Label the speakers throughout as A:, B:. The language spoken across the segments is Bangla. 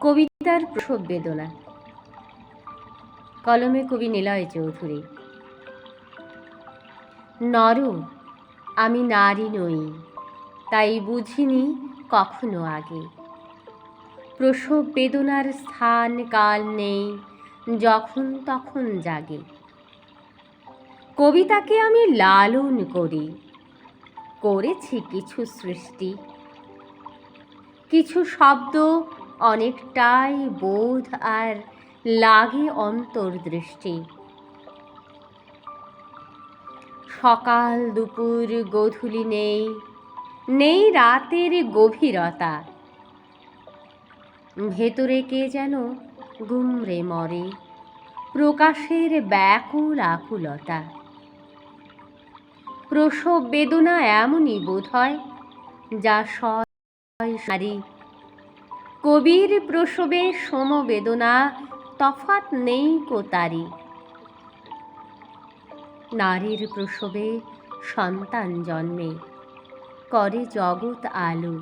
A: কবিতার প্রসব বেদনা। কলমে কবি নিলয় চৌধুরী। নর, আমি নারী নই, তাই বুঝিনি কখনো আগে। প্রসব বেদনার স্থান কাল নেই, যখন তখন জাগে। কবিতাকে আমি লালন করি, করেছি কিছু সৃষ্টি। কিছু শব্দ অনেকটাই বোধ আর লাগে অন্তর্দৃষ্টি। সকাল দুপুর গধূলি নেই নেই রাতের গভীরতা। ভেতরে কে যেন গুমরে মরে, প্রকাশের ব্যাকুল আকুলতা। প্রসব বেদনা এমনই বোধ হয়, যা সারি কবির প্রসবে সমবেদনা তফাত নেই কোতারি নারীর প্রসবে সন্তান জন্মে, করে জগৎ আলো।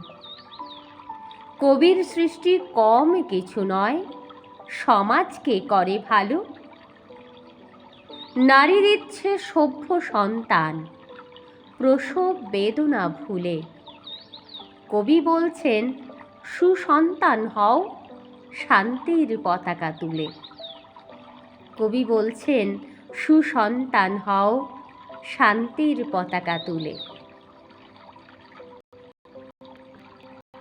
A: কবির সৃষ্টি কম কিছু নয়, সমাজকে করে ভালো। নারীর ইচ্ছে সভ্য সন্তান, প্রসব বেদনা ভুলে। কবি বলছেন সুসন্তান হও শান্তির পতাকা তুলে। কবি বলছেন সুসন্তান হও শান্তির পতাকা তুলে।